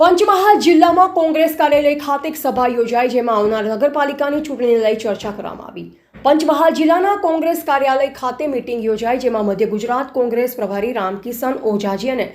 પંચમહાલ જિલ્લામાં કોંગ્રેસ કાર્યાલય ખાતે એક સભા યોજાઈ જેમાં આવનાર નગરપાલિકાની ચૂંટણીને લઈ ચર્ચા કરવામાં આવી. પંચમહાલ જિલ્લાના કોંગ્રેસ કાર્યાલય ખાતે મિટિંગ યોજાઈ જેમાં મધ્ય ગુજરાત કોંગ્રેસ પ્રભારી રામકિશન ઓઝાજી અને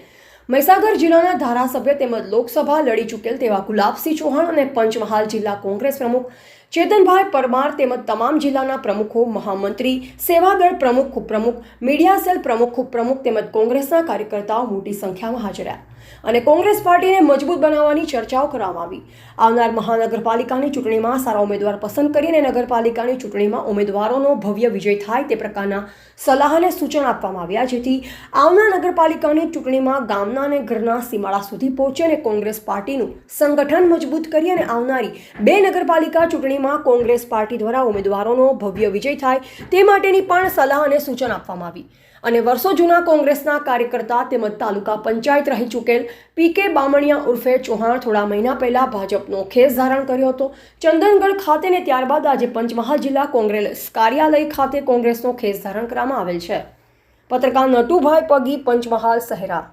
મહીસાગર જિલ્લાના ધારાસભ્ય તેમજ લોકસભા લડી ચૂકેલ તેવા ગુલાબસિંહ ચૌહાણ અને પંચમહાલ જિલ્લા કોંગ્રેસ પ્રમુખ ચેતનભાઈ પરમાર તેમજ તમામ જિલ્લાના પ્રમુખો, મહામંત્રી, સેવાદળ પ્રમુખ, ઉપપ્રમુખ, મીડિયા સેલ પ્રમુખ, ઉપપ્રમુખ તેમજ કોંગ્રેસના કાર્યકર્તાઓ મોટી સંખ્યામાં હાજર અને કોંગ્રેસ પાર્ટીને મજબૂત બનાવવાની ચર્ચાઓ કરવામાં આવી. આવનાર મહાનગરપાલિકાની ચૂંટણીમાં સારા ઉમેદવાર પસંદ કરીને નગરપાલિકાની ચૂંટણીમાં ઉમેદવારોનો ભવ્ય વિજય થાય તે પ્રકારના સલાહ અને સૂચન આપવામાં આવ્યા, જેથી આવનાર નગરપાલિકાની ચૂંટણીમાં ગામના અને ઘરના સીમાડા સુધી પહોંચે અને કોંગ્રેસ પાર્ટીનું સંગઠન મજબૂત કરી અને આવનારી બે નગરપાલિકા ચૂંટણીમાં કોંગ્રેસ પાર્ટી દ્વારા ઉમેદવારોનો ભવ્ય વિજય થાય તે માટેની પણ સલાહ અને સૂચન આપવામાં આવી. અને વર્ષો જૂના કોંગ્રેસના કાર્યકર્તા તેમજ તાલુકા પંચાયત રહી ચૂકેલ પી કે બામણિયા ઉર્ફે ચૌહાણ થોડા મહિના પહેલા ભાજપનો ખેસ ધારણ કર્યો હતો. ચંદનગઢ ખાતે ને ત્યારબાદ આજે પંચમહાલ જિલ્લા કોંગ્રેસ કાર્યાલય ખાતે કોંગ્રેસનો ખેસ ધારણ કરવામાં આવેલ છે. પત્રકાર નટુભાઈ પગી, પંચમહાલ શહેરા